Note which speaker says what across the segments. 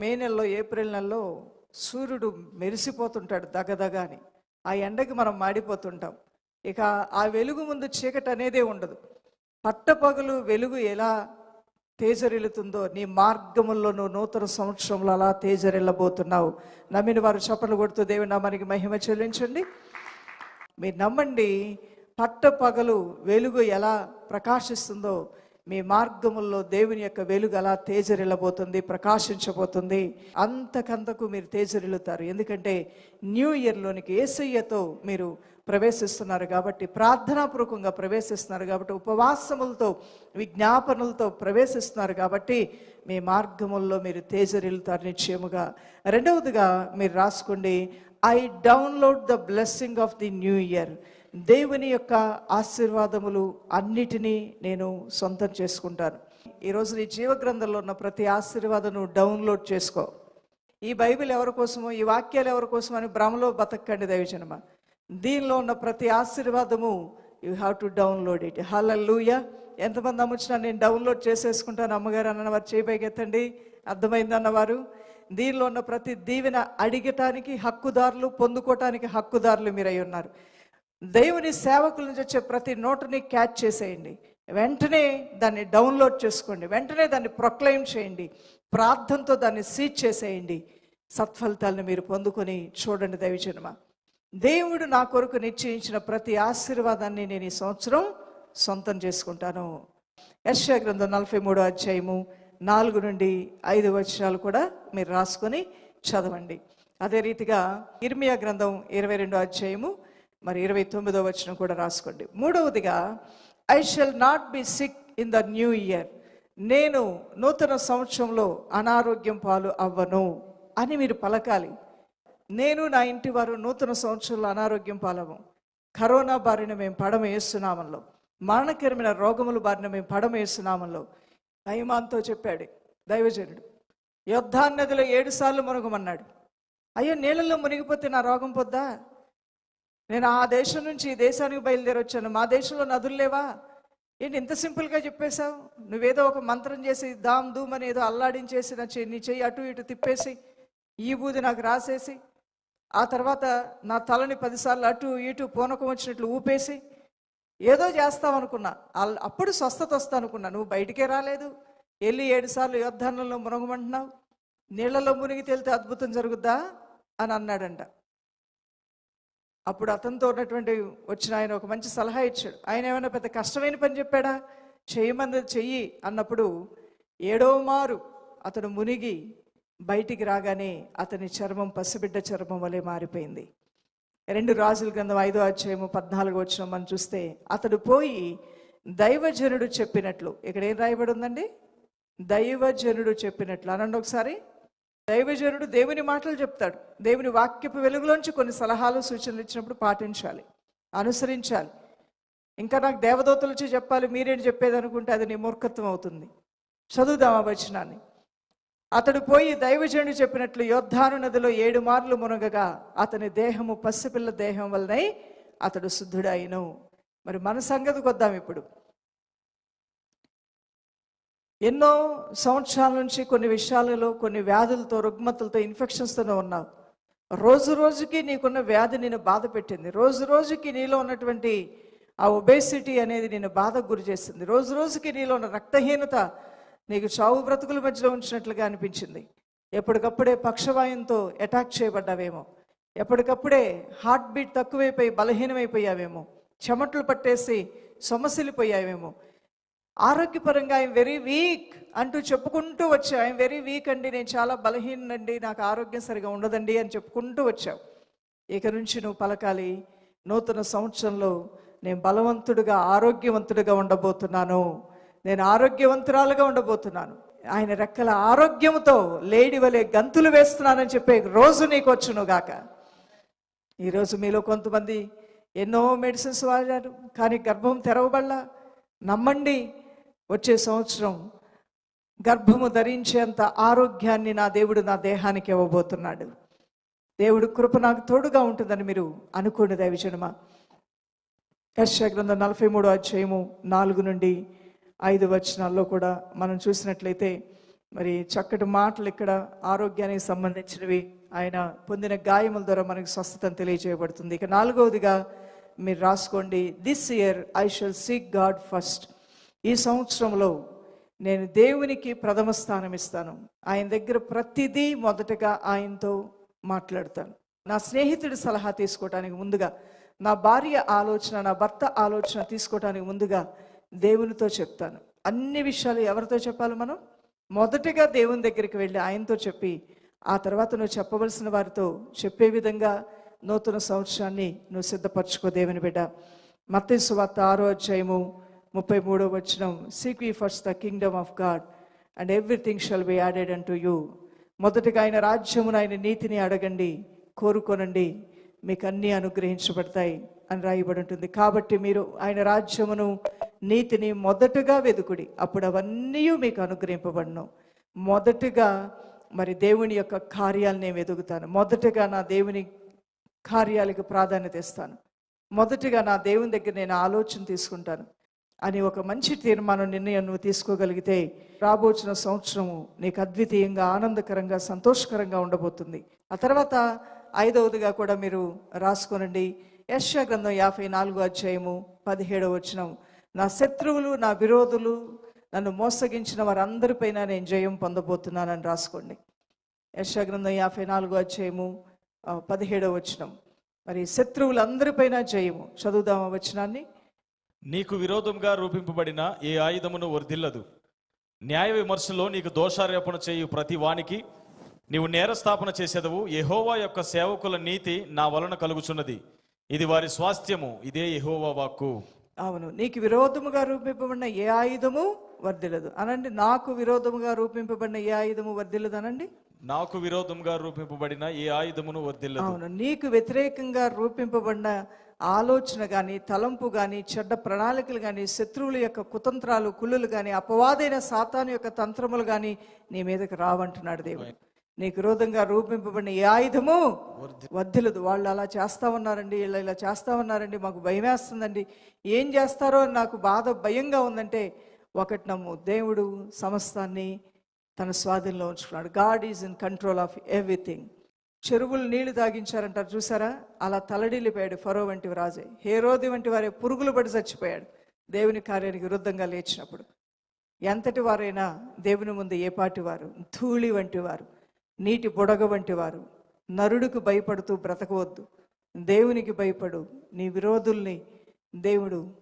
Speaker 1: మే నెలలో ఏప్రిల్ నెలలో సూర్యుడు మెరిసిపోతుంటాడు దగదగ అని. ఆ ఎండకి మనం మాడిపోతుంటాం. ఇక ఆ వెలుగు ముందు చీకటి అనేదే ఉండదు. పట్టపగలు వెలుగు ఎలా తేజరిల్లుతుందో నీ మార్గముల్లో నువ్వు నూతన సంవత్సరంలో అలా తేజరిల్లబోతున్నావు. నమ్మిన వారు చప్పలు కొడుతూ దేవుని నామానికి మహిమ చెల్లించండి. మీరు నమ్మండి పట్టపగలు వెలుగు ఎలా ప్రకాశిస్తుందో మీ మార్గముల్లో దేవుని యొక్క వెలుగు అలా తేజరిల్లబోతుంది ప్రకాశించబోతుంది. అంతకంతకు మీరు తేజరిల్లుతారు. ఎందుకంటే న్యూ ఇయర్లోనికి ఏసయ్యతో మీరు ప్రవేశిస్తున్నారు కాబట్టి ప్రార్థనాపూర్వకంగా ప్రవేశిస్తున్నారు కాబట్టి ఉపవాసములతో విజ్ఞాపనలతో ప్రవేశిస్తున్నారు కాబట్టి మీ మార్గముల్లో మీరు తేజరిల్లుతారు నిశ్చయముగా. రెండవదిగా మీరు రాసుకోండి I download the blessing of the new year దేవుని యొక్క ఆశీర్వాదములు అన్నిటినీ నేను సొంతం చేసుకుంటాను. ఈరోజు నీ జీవ గ్రంథంలో ఉన్న ప్రతి ఆశీర్వాదం డౌన్లోడ్ చేసుకో. ఈ బైబిల్ ఎవరి కోసమో ఈ వాక్యాలు ఎవరి కోసమో అని భ్రమలో బతకండి దైవజనమ. దీనిలో ఉన్న ప్రతి ఆశీర్వాదము you have to download it. Hallelujah ఎంతమంది అమ్ముచ్చినా నేను డౌన్లోడ్ చేసేసుకుంటాను. అమ్మగారు అన్న వారు అర్థమైందన్నవారు దీనిలో ఉన్న ప్రతి దీవెన అడిగటానికి హక్కుదారులు పొందుకోవటానికి హక్కుదారులు మీరై ఉన్నారు. దేవుని సేవకుల నుంచి వచ్చే ప్రతి నోటుని క్యాచ్ చేసేయండి. వెంటనే దాన్ని డౌన్లోడ్ చేసుకోండి. వెంటనే దాన్ని ప్రొక్లెయిమ్ చేయండి. ప్రార్థనతో దాన్ని సీజ్ చేసేయండి. సత్ఫలితాలను మీరు పొందుకొని చూడండి దైవజనమ. దేవుడు నా కొరకు నిశ్చయించిన ప్రతి ఆశీర్వాదాన్ని నేను ఈ సంవత్సరం సొంతం చేసుకుంటాను. యశ్యా గ్రంథం నలభై మూడో అధ్యాయము నాలుగు నుండి ఐదు వచనాలు కూడా మీరు రాసుకొని చదవండి. అదే రీతిగా ఇర్మియా గ్రంథం ఇరవై రెండో అధ్యాయము మరి ఇరవై తొమ్మిదో వచనం కూడా రాసుకోండి. మూడవదిగా I shall not be sick in the new year నేను నూతన సంవత్సరంలో అనారోగ్యం పాలు అవ్వను అని మీరు పలకాలి. నేను నా ఇంటి వారు నూతన సంవత్సరంలో అనారోగ్యం పాలము కరోనా బారిన మేము పడమ వేస్తున్నామంలో మరణకరమైన రోగముల బారిన మేము పడమ వేస్తున్నామంలో నయమాన్తో చెప్పాడు దైవజనుడు. యుద్ధాన్నదిలో ఏడు సార్లు మునగమన్నాడు. అయ్యో నీళ్ళల్లో మునిగిపోతే నా రోగం పొద్దా? నేను ఆ దేశం నుంచి ఈ దేశానికి బయలుదేరి వచ్చాను మా దేశంలో నదులు లేవా? ఏంటి ఇంత సింపుల్గా చెప్పేశావు? నువ్వేదో ఒక మంత్రం చేసి దామ్ దూమ్ అని ఏదో అల్లాడించేసి నా చెయ్యి నీ చెయ్యి అటు ఇటు తిప్పేసి ఈ బూది నాకు రాసేసి ఆ తర్వాత నా తలని పదిసార్లు అటు ఇటు పూనకం వచ్చినట్లు ఊపేసి ఏదో చేస్తామనుకున్నా అల్- అప్పుడు స్వస్థత వస్తా అనుకున్నా నువ్వు బయటికే రాలేదు. వెళ్ళి ఏడుసార్లు యుద్ధాలలో మునగమంటున్నావు. నీళ్ళలో మునిగి తేలితే అద్భుతం జరుగుద్దా? అని అన్నాడంట. అప్పుడు అతనితో ఉన్నటువంటి వచ్చిన ఆయన ఒక మంచి సలహా ఇచ్చాడు. ఆయన ఏమైనా పెద్ద కష్టమైన పని చెప్పాడా? చేయమంది చెయ్యి అన్నప్పుడు ఏడో మారు అతడు మునిగి బయటికి రాగానే అతని చర్మం పసిబిడ్డ చర్మం వలె మారిపోయింది. రెండు రాజుల గ్రంథం ఐదో అధ్యాయము పద్నాలుగు వచ్చిన మనం చూస్తే అతడు పోయి దైవజనుడు చెప్పినట్లు ఇక్కడ ఏం రాయబడి ఉందండి? దైవజనుడు చెప్పినట్లు. అనండి ఒకసారి. దైవజనుడు దేవుని మాటలు చెప్తాడు. దేవుని వాక్యపు వెలుగులోంచి కొన్ని సలహాలు సూచనలు ఇచ్చినప్పుడు పాటించాలి. అనుసరించాలి. ఇంకా నాకు దేవదూతలు వచ్చి చెప్పాలి మీరేంటి చెప్పేది అనుకుంటే అది నీ మూర్ఖత్వం అవుతుంది. చదువుదాం ఆ వచనాన్ని. అతడు పోయి దైవజనుడు చెప్పినట్లు యోద్ధాను నదిలో ఏడు మార్లు మునగగా అతని దేహము పసిపిల్ల దేహం వలనై అతడు శుద్ధుడైను మరి మన సంగతికి వద్దాం ఇప్పుడు. ఎన్నో సంవత్సరాల నుంచి కొన్ని విషయాలలో కొన్ని వ్యాధులతో రుగ్మతలతో ఇన్ఫెక్షన్స్తోనే ఉన్నావు. రోజు రోజుకి నీకున్న వ్యాధి నేను బాధ పెట్టింది. రోజు రోజుకి నీలో ఉన్నటువంటి ఆ ఒబేసిటీ అనేది నేను బాధకు గురి చేస్తుంది. రోజు రోజుకి నీలో ఉన్న రక్తహీనత నీకు చావు బ్రతుకుల మధ్యలో ఉంచినట్లుగా అనిపించింది. ఎప్పటికప్పుడే పక్షవాయంతో అటాక్ చేయబడ్డావేమో. ఎప్పటికప్పుడే హార్ట్ బీట్ తక్కువైపోయి బలహీనమైపోయావేమో. చెమటలు పట్టేసి సొమసిలిపోయావేమో ఆరోగ్యపరంగా ఐఎమ్ వెరీ వీక్ అంటూ చెప్పుకుంటూ వచ్చావు. ఐఎమ్ వెరీ వీక్ అండి. నేను చాలా బలహీనండి. నాకు ఆరోగ్యం సరిగా ఉండదండి అని చెప్పుకుంటూ వచ్చావు. ఇక నుంచి నువ్వు పలకాలి. నూతన సంవత్సరంలో నేను బలవంతుడిగా ఆరోగ్యవంతుడిగా ఉండబోతున్నాను. నేను ఆరోగ్యవంతురాలుగా ఉండబోతున్నాను. ఆయన రెక్కల ఆరోగ్యంతో లేడి వలె గంతులు వేస్తున్నానని చెప్పే రోజు నీకు వచ్చును గాక. ఈరోజు మీలో కొంతమంది ఎన్నో మెడిసిన్స్ వాడారు. కానీ గర్భం తెరవబడలా. నమ్మండి. వచ్చే సంవత్సరం గర్భము ధరించేంత ఆరోగ్యాన్ని నా దేవుడు నా దేహానికి ఇవ్వబోతున్నాడు. దేవుడు కృప నాకు తోడుగా ఉంటుందని మీరు అనుకోండి దైవజనమా యశ్యా గ్రంథం నలభై మూడో అధ్యాయము నాలుగు నుండి ఐదు వచనాల్లో కూడా మనం చూసినట్లయితే మరి చక్కటి మాటలు ఇక్కడ ఆరోగ్యానికి సంబంధించినవి ఆయన పొందిన గాయముల ద్వారా మనకి స్వస్థతను తెలియజేయబడుతుంది. ఇక నాలుగవదిగా మీరు రాసుకోండి. This year I shall seek God first ఈ సంవత్సరంలో నేను దేవునికి ప్రథమ స్థానం ఇస్తాను. ఆయన దగ్గర ప్రతిదీ మొదటగా ఆయనతో మాట్లాడతాను. నా స్నేహితుడి సలహా తీసుకోవటానికి ముందుగా నా భార్య ఆలోచన నా భర్త ఆలోచన తీసుకోవటానికి ముందుగా దేవునితో చెప్తాను. అన్ని విషయాలు ఎవరితో చెప్పాలి మనం? మొదటిగా దేవుని దగ్గరికి వెళ్ళి ఆయనతో చెప్పి ఆ తర్వాత నువ్వు చెప్పవలసిన వారితో చెప్పే విధంగా నూతన సంవత్సరాన్ని నువ్వు సిద్ధపరచుకో దేవుని బిడ్డ. మత్స్సు వార్త ఆరో అధ్యాయము ముప్పై మూడో వచనం seek ye first the kingdom of God and everything shall be added and to you మొదటగా ఆయన రాజ్యమును ఆయన నీతిని అడగండి కోరుకోనండి మీకు అన్నీ అనుగ్రహించబడతాయి అని రాయబడి ఉంటుంది. కాబట్టి మీరు ఆయన రాజ్యమును నీతిని మొదటగా వెదుకుడి అప్పుడు అవన్నీ మీకు అనుగ్రహింపబడను. మొదటగా మరి దేవుని యొక్క కార్యాలు నేను వెతుకుతాను మొదటగా నా దేవుని కార్యాలకు ప్రాధాన్యత ఇస్తాను. మొదటగా నా దేవుని దగ్గర నేను ఆలోచన తీసుకుంటాను. అని ఒక మంచి తీర్మానం నిర్ణయం నువ్వు తీసుకోగలిగితే రాబోచిన సంవత్సరము నీకు అద్వితీయంగా ఆనందకరంగా సంతోషకరంగా ఉండబోతుంది. ఆ తర్వాత ఐదవదిగా కూడా మీరు రాసుకోనండి. యశ్వ గ్రంథం యాభై నాలుగో అధ్యాయము పదిహేడవ వచనం. నా శత్రువులు నా విరోధులు నన్ను మోసగించిన వారందరిపైన నేను జయం పొందబోతున్నానని రాసుకోండి. యశ్వ గ్రంథం యాభై నాలుగో అధ్యాయము పదిహేడవ వచనం. మరి శత్రువులందరిపైన జయము. చదువుదామా వచనాన్ని.
Speaker 2: నీకు విరోధంగా రూపింపబడిన ఏ ఆయుధమును వర్ధిల్లదు. న్యాయ విమర్శలో నీకు దోషారోపణ చేయు ప్రతి వానికి నీవు నేరస్థాపన చేసేదవు. యెహోవా యొక్క సేవకుల నీతి నా వలన కలుగుచున్నది. ఇది వారి స్వాస్థ్యము. ఇదే యెహోవా వాక్కు.
Speaker 1: అవును నీకు విరోధముగా రూపింపబడిన ఏ ఆయుధము వర్ధిల్లదు. అనండి నాకు విరోధముగా రూపింపబడిన ఏ ఆయుధము వర్ధిల్లదు అనండి?
Speaker 2: నాకు విరోధంగా రూపింపబడిన ఏ ఆయుధమును వర్ధిల్లదు.
Speaker 1: అవును నీకు వ్యతిరేకంగా రూపింపబడిన ఆలోచన కానీ తలంపు కానీ చెడ్డ ప్రణాళికలు కానీ శత్రువుల యొక్క కుతంత్రాలు కుళ్ళులు కానీ అపవాదైన సాతాను యొక్క తంత్రములు కానీ నీ మీదకి రావంటున్నాడు దేవుడు. నీకు విరోధంగా రూపింపబడిన ఏ ఆయుధము వద్దులదు వాళ్ళు అలా చేస్తా ఉన్నారండి వీళ్ళు ఇలా చేస్తా ఉన్నారండి మాకు భయం వేస్తుందండి. ఏం చేస్తారో అని నాకు బాధ భయంగా ఉందంటే ఒకటి నమ్ము దేవుడు సమస్తాన్ని తన స్వాధీనంలో ఉంచుకున్నాడు. God is in control of everything. చెరువులు నీళ్ళు తాగించారంటారు చూసారా? అలా తలడిల్లిపోయాడు ఫరో వంటి రాజే. హేరోది వంటి వారే పురుగులు పడి చచ్చిపోయాడు దేవుని కార్యానికి విరుద్ధంగా లేచినప్పుడు. ఎంతటి వారైనా దేవుని ముందు ఏపాటి వారు? ధూళి వంటి వారు. నీటి బుడగ వంటి వారు. నరుడికి భయపడుతూ బ్రతకవద్దు. దేవునికి భయపడు. నీ విరోధుల్ని దేవుడు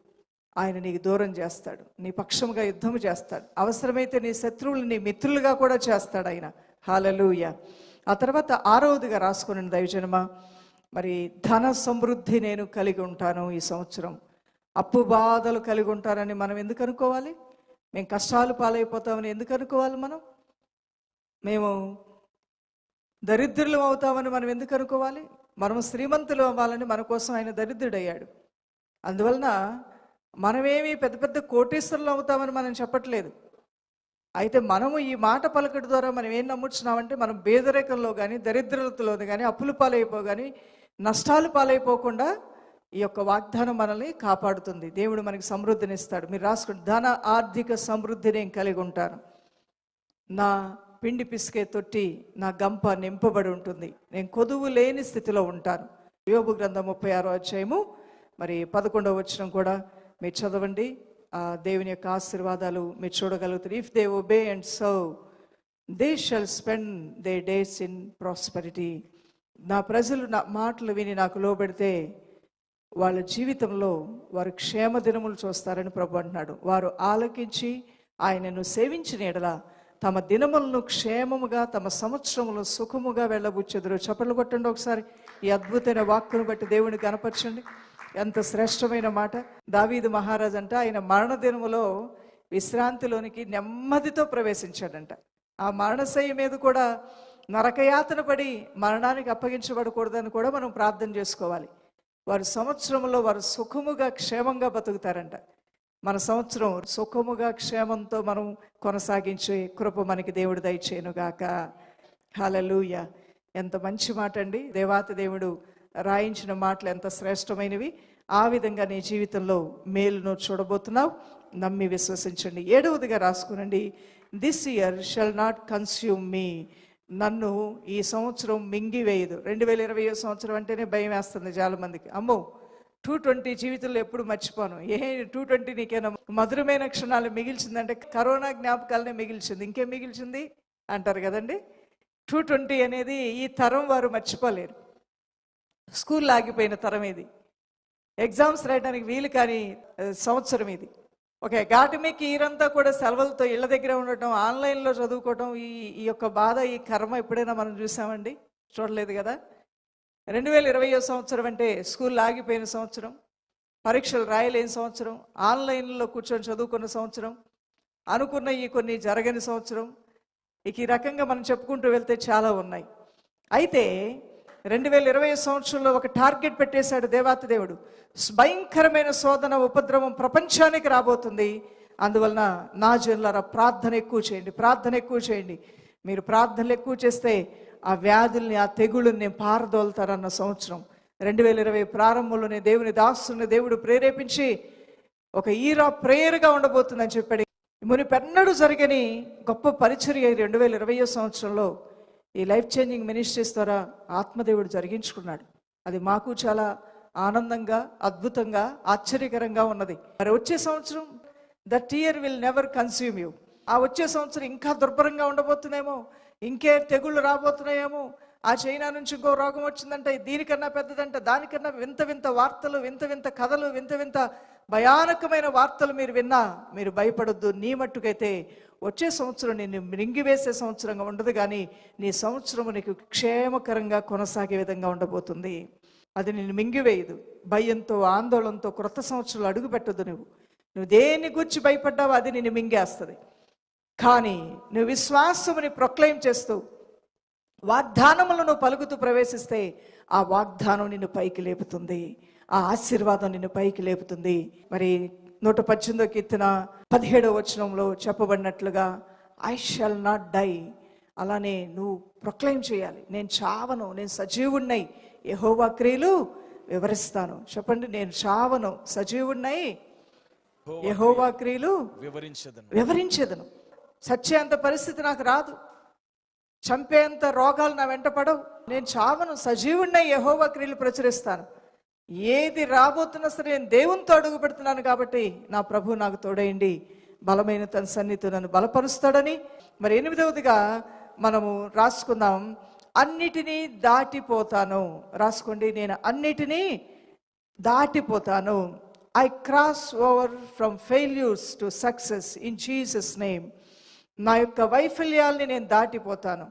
Speaker 1: ఆయన నీకు దూరం చేస్తాడు. నీ పక్షముగా యుద్ధము చేస్తాడు. అవసరమైతే నీ శత్రువులు నీ మిత్రులుగా కూడా చేస్తాడు ఆయన. హాలలుయ. ఆ తర్వాత ఆరవదిగా రాసుకుని దైవజనమ. మరి ధన సమృద్ధి నేను కలిగి ఉంటాను ఈ సంవత్సరం. అప్పు బాధలు కలిగి ఉంటానని మనం ఎందుకు అనుకోవాలి? మేము కష్టాలు పాలైపోతామని ఎందుకు అనుకోవాలి మనం? మేము దరిద్రులు అవుతామని మనం ఎందుకు అనుకోవాలి? మనం శ్రీమంతులు అవ్వాలని మన కోసం ఆయన దరిద్రుడయ్యాడు. అందువలన మనమేమి పెద్ద పెద్ద కోటేశ్వరులు అవుతామని మనం చెప్పట్లేదు. అయితే మనము ఈ మాట పలకటి ద్వారా మనం ఏం నమ్ముచున్నామంటే మనం పేదరికంలో కానీ దరిద్రతలో కానీ అప్పులు పాలైపో కానీ నష్టాలు పాలైపోకుండా ఈ యొక్క వాగ్దానం మనల్ని కాపాడుతుంది. దేవుడు మనకి సమృద్ధిని ఇస్తాడు మీరు రాసుకోండి. ధన ఆర్థిక సమృద్ధి నేను కలిగి ఉంటాను. నా పిండి పిసికే తొట్టి నా గంప నింపబడి ఉంటుంది. నేను కొదువు లేని స్థితిలో ఉంటాను. యోగు గ్రంథం ముప్పై ఆరో అధ్యాయము మరి పదకొండవ వచ్చినం కూడా మీరు చదవండి. దేవుని యొక్క ఆశీర్వాదాలు మీరు చూడగలుగుతారు. If they obey and serve they shall spend their days in prosperity నా ప్రజలు నా మాటలు విని నాకు లోబెడితే వాళ్ళ జీవితంలో వారు క్షేమ దినములు చూస్తారని ప్రభు అంటున్నాడు. వారు ఆలకించి ఆయనను సేవించిన ఎడల తమ దినములను క్షేమముగా తమ సంవత్సరములు సుఖముగా వెళ్ళబుచ్చెదురు. చప్పట్లు కొట్టండి ఒకసారి. ఈ అద్భుతమైన వాక్కును బట్టి దేవుని కనపరచండి ఎంత శ్రేష్టమైన మాట. దావీదు మహారాజ్ అంట ఆయన మరణ దినములో విశ్రాంతిలోనికి నెమ్మదితో ప్రవేశించాడంట. ఆ మరణశయ్య మీద కూడా నరకయాతన పడి మరణానికి అప్పగించబడకూడదని కూడా మనం ప్రార్థన చేసుకోవాలి. వారి సంవత్సరంలో వారు సుఖముగా క్షేమంగా బతుకుతారంట. మన సంవత్సరం సుఖముగా క్షేమంతో మనం కొనసాగించే కృప మనకి దేవుడు దయచేయనుగాక. హలలుయ ఎంత మంచి మాట అండి దేవాతి దేవుడు రాయించిన మాటలు ఎంత శ్రేష్టమైనవి ఆ విధంగా నీ జీవితంలో మేలును చూడబోతున్నావు. నమ్మి విశ్వసించండి. ఏడవదిగా రాసుకునండి. This year shall not consume me నన్ను ఈ సంవత్సరం మింగివేయదు. రెండు వేల ఇరవై సంవత్సరం అంటేనే భయం వేస్తుంది చాలా మందికి అమ్మో టూ ట్వంటీ జీవితంలో ఎప్పుడు మర్చిపోను. ఏ టూ ట్వంటీ నీకేనా మధురమైన క్షణాలు మిగిల్చిందంటే కరోనా జ్ఞాపకాలనే మిగిల్చింది. ఇంకేం మిగిల్చింది? అంటారు కదండి. టూ ట్వంటీ అనేది ఈ తరం వారు మర్చిపోలేరు. స్కూల్ ఆగిపోయిన తరం ఇది. ఎగ్జామ్స్ రాయడానికి వీలు కాని సంవత్సరం ఇది. ఓకే అకాడమిక్ ఇయర్ అంతా కూడా సెలవులతో ఇళ్ళ దగ్గర ఉండటం ఆన్లైన్లో చదువుకోవటం ఈ ఈ యొక్క బాధ ఈ కర్మ ఎప్పుడైనా మనం చూసామండి? చూడలేదు కదా? రెండు వేల ఇరవయో సంవత్సరం అంటే స్కూల్ ఆగిపోయిన సంవత్సరం పరీక్షలు రాయలేని సంవత్సరం ఆన్లైన్లో కూర్చొని చదువుకున్న సంవత్సరం అనుకున్న ఈ కొన్ని జరగని సంవత్సరం ఇక ఈ రకంగా మనం చెప్పుకుంటూ వెళ్తే చాలా ఉన్నాయి. అయితే రెండు వేల ఇరవై సంవత్సరంలో ఒక టార్గెట్ పెట్టేశాడు దేవాతి దేవుడు. భయంకరమైన శోధన ఉపద్రవం ప్రపంచానికి రాబోతుంది. అందువలన నా జనులారా ప్రార్థన ఎక్కువ చేయండి ప్రార్థన ఎక్కువ చేయండి. మీరు ప్రార్థనలు ఎక్కువ చేస్తే ఆ వ్యాధుల్ని ఆ తెగుళ్ళని నేను పారదోలుతారన్న సంవత్సరం. రెండు వేల ఇరవై ప్రారంభంలోనే దేవుని దాసుని దేవుడు ప్రేరేపించి ఒక ఈరా ప్రేయర్గా ఉండబోతుందని చెప్పాడు. మునిపెన్నడూ జరిగని గొప్ప పరిచర్య రెండు వేల ఇరవయో సంవత్సరంలో ఈ లైఫ్ చేంజింగ్ మినిస్ట్రీస్ ద్వారా ఆత్మదేవుడు జరిగించుకున్నాడు. అది మాకు చాలా ఆనందంగా అద్భుతంగా ఆశ్చర్యకరంగా ఉన్నది. మరి వచ్చే సంవత్సరం that year will never consume you ఆ వచ్చే సంవత్సరం ఇంకా దుర్భరంగా ఉండబోతుందేమో ఇంకే తెగుళ్ళు రాబోతున్నాయేమో ఆ చైనా నుంచి ఇంకో రోగం వచ్చిందంటే దీనికన్నా పెద్దదంట దానికన్నా వింత వింత వార్తలు వింత వింత కథలు వింత వింత భయానకమైన వార్తలు మీరు విన్నా మీరు భయపడొద్దు. నీ మట్టుకైతే వచ్చే సంవత్సరం నిన్ను మింగివేసే సంవత్సరంగా ఉండదు కానీ నీ సంవత్సరం నీకు క్షేమకరంగా కొనసాగే విధంగా ఉండబోతుంది. అది నేను మింగివేయదు భయంతో ఆందోళనతో క్రొత్త సంవత్సరంలో అడుగుపెట్టద్దు నువ్వు. నువ్వు దేని గురించి భయపడ్డావో అది నిన్ను మింగేస్తుంది. కానీ నువ్వు విశ్వాసముని ప్రొక్లెయిమ్ చేస్తూ వాగ్దానములను పలుకుతూ ప్రవేశిస్తే ఆ వాగ్దానం నిన్ను పైకి లేపుతుంది. ఆ ఆశీర్వాదం నిన్ను పైకి లేపుతుంది. మరి నూట పద్దెనిమిదో కీర్తన పదిహేడవ వచనంలో చెప్పబడినట్లుగా ఐ షల్ నాట్ డై అలానే నువ్వు ప్రొక్లెయిమ్ చేయాలి. నేను చావను నేను సజీవున్నై యెహోవా క్రియలు వివరిస్తాను. చెప్పండి నేను చావను సజీవున్నై యెహోవా క్రియలు
Speaker 2: వివరించదను.
Speaker 1: వివరించేదను. సత్యేంత పరిస్థితి నాకు రాదు. చంపేంత రోగాలు నా వెంట పడవు. నేను చావను సజీవుడినై యహోవా క్రియలు ప్రచురిస్తాను. ఏది రాబోతున్నా సరే నేను దేవునితో అడుగు పెడుతున్నాను కాబట్టి నా ప్రభు నాకు తోడైండి. బలమైన తన సన్నిధి నన్ను బలపరుస్తాడని. మరి ఎనిమిదవదిగా మనము రాసుకుందాం. అన్నిటినీ దాటిపోతాను. రాసుకోండి నేను అన్నిటినీ దాటిపోతాను. I cross over from failures to success in Jesus name నా యొక్క వైఫల్యాల్ని నేను దాటిపోతాను.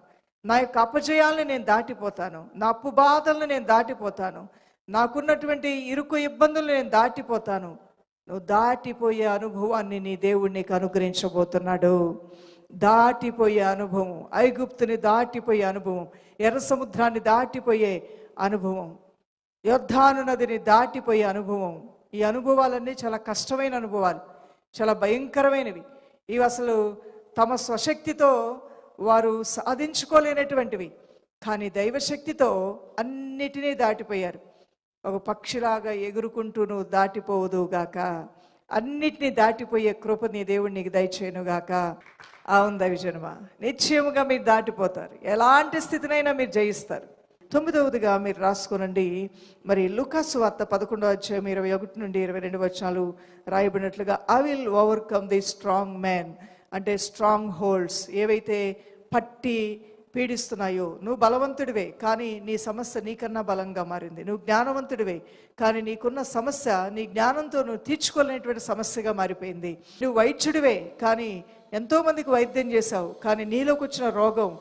Speaker 1: నా యొక్క అపజయాల్ని నేను దాటిపోతాను. నా అప్పు బాధల్ని నేను దాటిపోతాను. నాకున్నటువంటి ఇరుకు ఇబ్బందులు నేను దాటిపోతాను. నువ్వు దాటిపోయే అనుభవాన్ని నీ దేవుడు నీకు అనుగ్రహించబోతున్నాడు. దాటిపోయే అనుభవం ఐగుప్తుని దాటిపోయే అనుభవం ఎర్ర సముద్రాన్ని దాటిపోయే అనుభవం యోద్ధాను నదిని దాటిపోయే అనుభవం. ఈ అనుభవాలన్నీ చాలా కష్టమైన అనుభవాలు చాలా భయంకరమైనవి. ఇవి అసలు తమ స్వశక్తితో వారు సాధించుకోలేనటువంటివి. కానీ దైవశక్తితో అన్నిటినీ దాటిపోయారు. ఒక పక్షిలాగా ఎగురుకుంటూ నువ్వు దాటిపోవదు గాక. అన్నిటినీ దాటిపోయే కృప నీ దేవుడు నీకు దయచేయను గాక. అవును దైవజనమ నిశ్చయముగా మీరు దాటిపోతారు. ఎలాంటి స్థితినైనా మీరు జయిస్తారు. తొమ్మిదవదిగా మీరు రాసుకోనండి. మరి లుకాసు వార్త పదకొండవ అధ్యాయం ఇరవై ఒకటి నుండి ఇరవై రెండు వచనాలు రాయబడినట్లుగా I will overcome the strong man అంటే స్ట్రాంగ్ హోల్డ్స్ ఏవైతే పట్టి పీడిస్తున్నాయో. నువ్వు బలవంతుడివే కానీ నీ సమస్య నీకన్నా బలంగా మారింది. నువ్వు జ్ఞానవంతుడివే కానీ నీకున్న సమస్య నీ జ్ఞానంతో నువ్వు తీర్చుకోలేనటువంటి సమస్యగా మారిపోయింది. నువ్వు వైద్యుడివే కానీ ఎంతోమందికి వైద్యం చేశావు కానీ నీలోకి వచ్చిన రోగం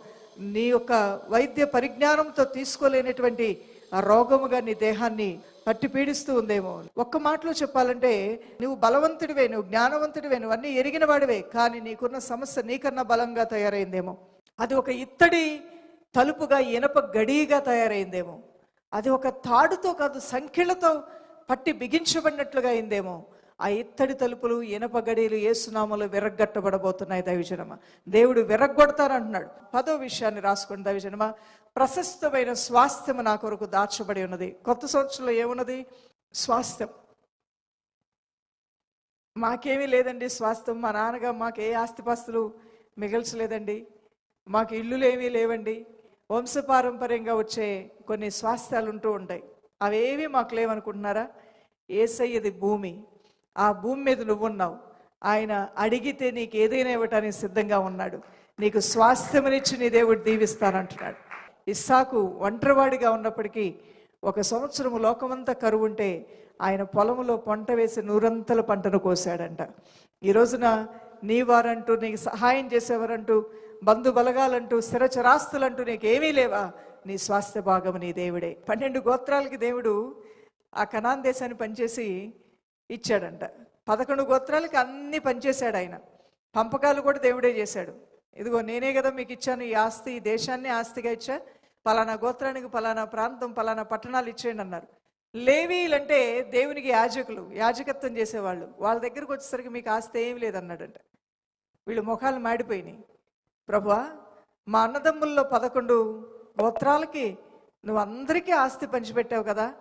Speaker 1: నీ యొక్క వైద్య పరిజ్ఞానంతో తీసుకోలేనటువంటి ఆ రోగముగా నీ దేహాన్ని పట్టి పీడిస్తూ ఉందేమో. ఒక్క మాటలో చెప్పాలంటే నువ్వు బలవంతుడివే నువ్వు జ్ఞానవంతుడివే నువ్వు అన్నీ ఎరిగిన వాడివే కానీ నీకున్న సమస్య నీకన్నా బలంగా తయారైందేమో. అది ఒక ఇత్తడి తలుపుగా ఇనప గడిగా తయారైందేమో. అది ఒక తాడుతో కాదు సంఖ్యలతో పట్టి బిగించబడినట్లుగా అయిందేమో. ఆ ఇత్తడి తలుపులు ఇనప గడీలు ఏసునామలు విరగ్గట్టబడబోతున్నాయి దైవజనమ. దేవుడు విరగ్గొడతానంటున్నాడు. పదో విషయాన్ని రాసుకోండి దైవజనమ. ప్రశస్తమైన స్వాస్థ్యం నా కొరకు దాచబడి ఉన్నది. కొత్త సంవత్సరంలో ఏమున్నది? స్వాస్థ్యం. మాకేమీ లేదండి స్వాస్థ్యం. మా నాన్నగా మాకు ఏ ఆస్తిపాస్తులు మిగల్చలేదండి. మాకు ఇల్లులు ఏమీ లేవండి. వంశపారంపర్యంగా వచ్చే కొన్ని స్వాస్థ్యాలు ఉంటూ ఉంటాయి. అవేవి మాకు లేవనుకుంటున్నారా? ఏసయ్యది భూమి. ఆ భూమి మీద నువ్వున్నావు. ఆయన అడిగితే నీకు ఏదైనా ఇవ్వటానికి సిద్ధంగా ఉన్నాడు. నీకు స్వాస్థ్యమనిచ్చి నీ దేవుడు దీవిస్తానంటున్నాడు. ఇస్సాకు ఒంటరివాడిగా ఉన్నప్పటికీ ఒక సంవత్సరం లోకమంతా కరువు ఉంటే ఆయన పొలంలో పంట వేసి నూరంతల పంటను కోశాడంట. ఈ రోజున నీ వారంటూ నీకు సహాయం చేసేవారంటూ బంధు బలగాలంటూ స్థిరచరాస్తులంటూ నీకు ఏమీ లేవా? నీ స్వాస్థ్య భాగం నీ దేవుడే. పన్నెండు గోత్రాలకి దేవుడు ఆ కనాన్ దేశాన్ని పనిచేసి ఇచ్చాడంట. పదకొండు గోత్రాలకి అన్నీ పనిచేశాడు ఆయన. పంపకాలు కూడా దేవుడే చేశాడు. ఇదిగో నేనే కదా మీకు ఇచ్చాను ఈ ఆస్తి ఈ దేశాన్ని ఆస్తిగా ఇచ్చా. పలానా గోత్రానికి పలానా ప్రాంతం పలానా పట్టణాలు ఇచ్చేయండి అన్నారు. లేవీలంటే దేవునికి యాజకులు యాజకత్వం చేసేవాళ్ళు. వాళ్ళ దగ్గరకు వచ్చేసరికి మీకు ఆస్తి ఏం లేదన్నాడంట. వీళ్ళు ముఖాలు మాడిపోయినాయి. ప్రభువా మా అన్నదమ్ముల్లో పదకొండు గోత్రాలకి నువ్వు అందరికీ ఆస్తి పంచిపెట్టావు కదా.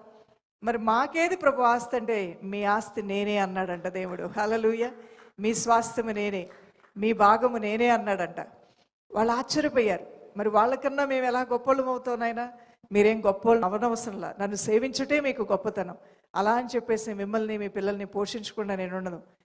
Speaker 1: మరి మాకేది ప్రభు ఆస్తి అంటే మీ ఆస్తి నేనే అన్నాడంట దేవుడు. హలలుయ మీ స్వాస్థ్యము నేనే. మీ భాగము నేనే అన్నాడంట. వాళ్ళు ఆశ్చర్యపోయారు. మరి వాళ్ళకన్నా మేము ఎలా గొప్పలం అవుతాం నాయనా? మీరేం గొప్పలు అవనవసరంలా. నన్ను సేవించుటే మీకు గొప్పతనం. అలా అని చెప్పేసి మిమ్మల్ని మీ పిల్లల్ని పోషించకుండా నేను ఉండను